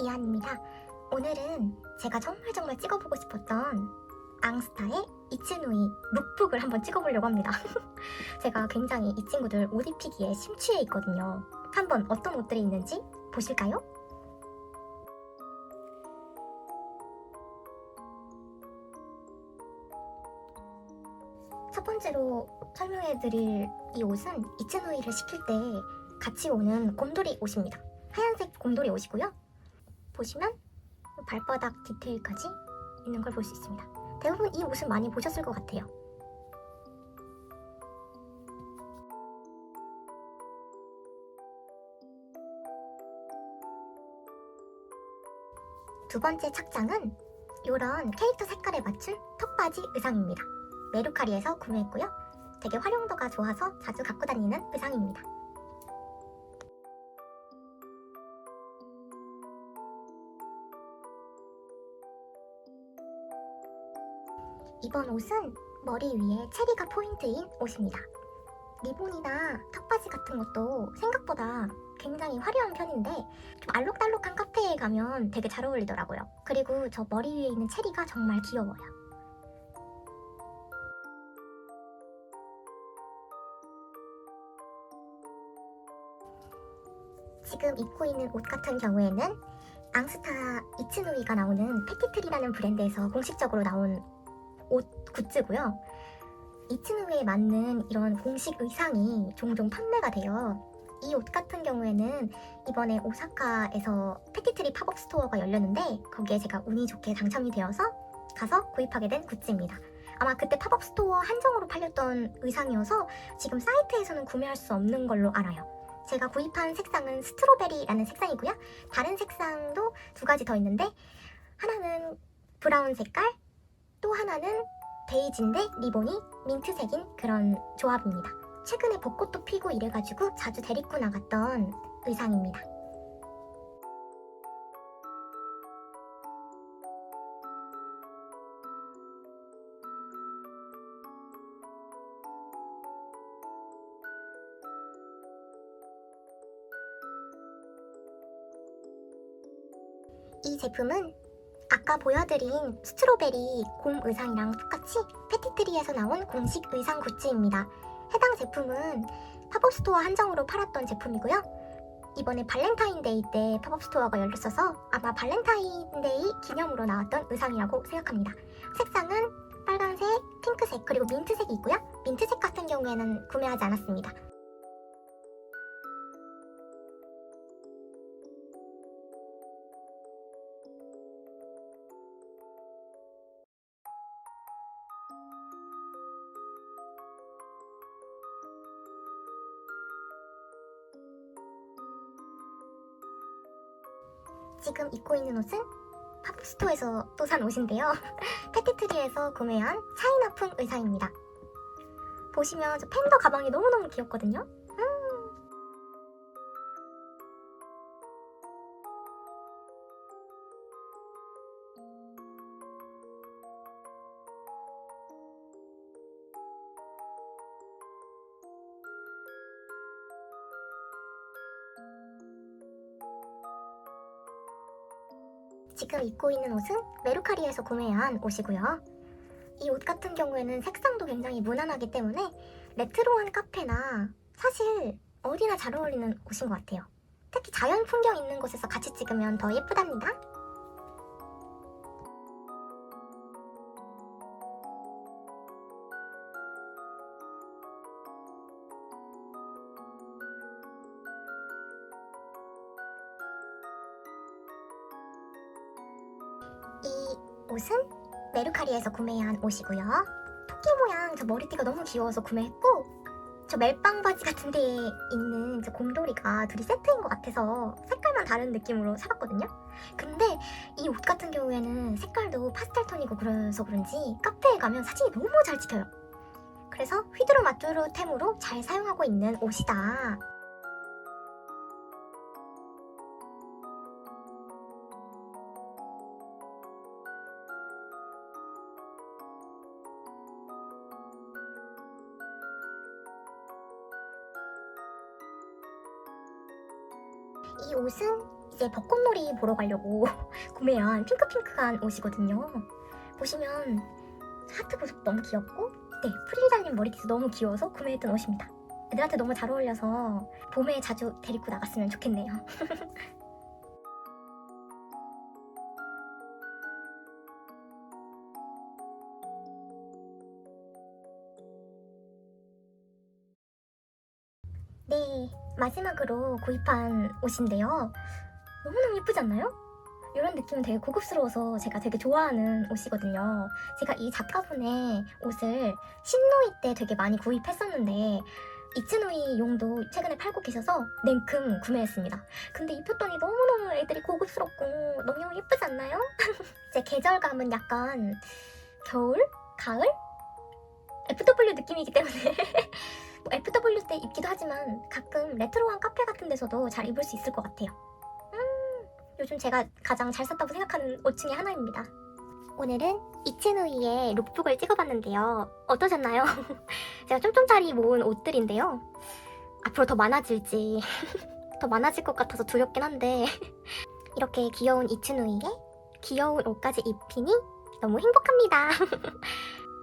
이한입니다. 오늘은 제가 정말 정말 찍어보고 싶었던 앙스타의 이츠누이 룩북을 한번 찍어보려고 합니다. 제가 굉장히 이 친구들 옷 입히기에 심취해 있거든요. 한번 어떤 옷들이 있는지 보실까요? 첫 번째로 설명해드릴 이 옷은 이츠누이를 시킬 때 같이 오는 곰돌이 옷입니다. 하얀색 곰돌이 옷이고요. 보시면 발바닥 디테일까지 있는 걸 볼 수 있습니다. 대부분 이 옷은 많이 보셨을 것 같아요. 두 번째 착장은 이런 캐릭터 색깔에 맞춘 턱바지 의상입니다. 메루카리에서 구매했고요. 되게 활용도가 좋아서 자주 갖고 다니는 의상입니다. 이번 옷은 머리 위에 체리가 포인트인 옷입니다. 리본이나 턱바지 같은 것도 생각보다 굉장히 화려한 편인데 좀 알록달록한 카페에 가면 되게 잘 어울리더라고요. 그리고 저 머리 위에 있는 체리가 정말 귀여워요. 지금 입고 있는 옷 같은 경우에는 앙스타 이츠누이가 나오는 패티트리라는 브랜드에서 공식적으로 나온 옷 굿즈고요. 이츠누이에 맞는 이런 공식 의상이 종종 판매가 돼요. 이 옷 같은 경우에는 이번에 오사카에서 패티트리 팝업 스토어가 열렸는데 거기에 제가 운이 좋게 당첨이 되어서 가서 구입하게 된 굿즈입니다. 아마 그때 팝업 스토어 한정으로 팔렸던 의상이어서 지금 사이트에서는 구매할 수 없는 걸로 알아요. 제가 구입한 색상은 스트로베리라는 색상이고요. 다른 색상도 두 가지 더 있는데 하나는 브라운 색깔, 또 하나는 베이지인데 리본이 민트색인 그런 조합입니다. 최근에 벚꽃도 피고 이래가지고 자주 데리고 나갔던 의상입니다. 이 제품은 아까 보여드린 스트로베리 곰 의상이랑 똑같이 패티트리에서 나온 공식 의상 굿즈입니다. 해당 제품은 팝업 스토어 한정으로 팔았던 제품이고요. 이번에 발렌타인데이 때 팝업 스토어가 열렸어서 아마 발렌타인데이 기념으로 나왔던 의상이라고 생각합니다. 색상은 빨간색, 핑크색, 그리고 민트색이 있고요. 민트색 같은 경우에는 구매하지 않았습니다. 지금 입고 있는 옷은 팝스토어에서 또 산 옷인데요. 패티트리에서 구매한 차이나풍 의상입니다. 보시면 저 팬더 가방이 너무너무 귀엽거든요. 지금 입고 있는 옷은 메루카리에서 구매한 옷이고요. 이 옷 같은 경우에는 색상도 굉장히 무난하기 때문에 레트로한 카페나 사실 어디나 잘 어울리는 옷인 것 같아요. 특히 자연 풍경 있는 곳에서 같이 찍으면 더 예쁘답니다. 옷은 메루카리에서 구매한 옷이고요. 토끼 모양 저 머리띠가 너무 귀여워서 구매했고 저 멜빵 바지 같은 데에 있는 저 곰돌이가 둘이 세트인 것 같아서 색깔만 다른 느낌으로 사봤거든요. 근데 이 옷 같은 경우에는 색깔도 파스텔 톤이고 그래서 그런지 카페에 가면 사진이 너무 잘 찍혀요. 그래서 휘두루 마뚜루 템으로 잘 사용하고 있는 옷이다. 이 옷은 이제 벚꽃놀이 보러 가려고 구매한 핑크핑크한 옷이거든요. 보시면 하트 보석 너무 귀엽고 네 프릴 달린 머리띠도 너무 귀여워서 구매했던 옷입니다. 애들한테 너무 잘 어울려서 봄에 자주 데리고 나갔으면 좋겠네요. 네, 마지막으로 구입한 옷인데요. 너무너무 예쁘지 않나요? 이런 느낌은 되게 고급스러워서 제가 되게 좋아하는 옷이거든요. 제가 이 작가분의 옷을 신노이 때 되게 많이 구입했었는데 이츠노이 용도 최근에 팔고 계셔서 냉큼 구매했습니다. 근데 입혔더니 너무너무 애들이 고급스럽고 너무너무 예쁘지 않나요? 제 계절감은 약간 겨울? 가을? FW 느낌이기 때문에 때 입기도 하지만 가끔 레트로한 카페 같은 데서도 잘 입을 수 있을 것 같아요. 음, 요즘 제가 가장 잘 샀다고 생각하는 옷 중에 하나입니다. 오늘은 이츠노이의 룩북을 찍어봤는데요. 어떠셨나요? 제가 쫌쫌짜리 모은 옷들인데요. 앞으로 더 많아질지 더 많아질 것 같아서 두렵긴 한데 이렇게 귀여운 이츠노이에 귀여운 옷까지 입히니 너무 행복합니다.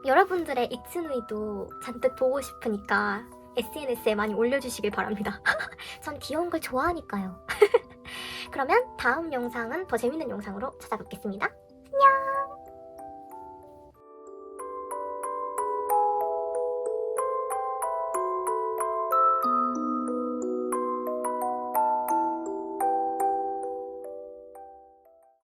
여러분들의 이츠누이도 잔뜩 보고 싶으니까 SNS에 많이 올려주시길 바랍니다. 전 귀여운 걸 좋아하니까요. 그러면 다음 영상은 더 재밌는 영상으로 찾아뵙겠습니다.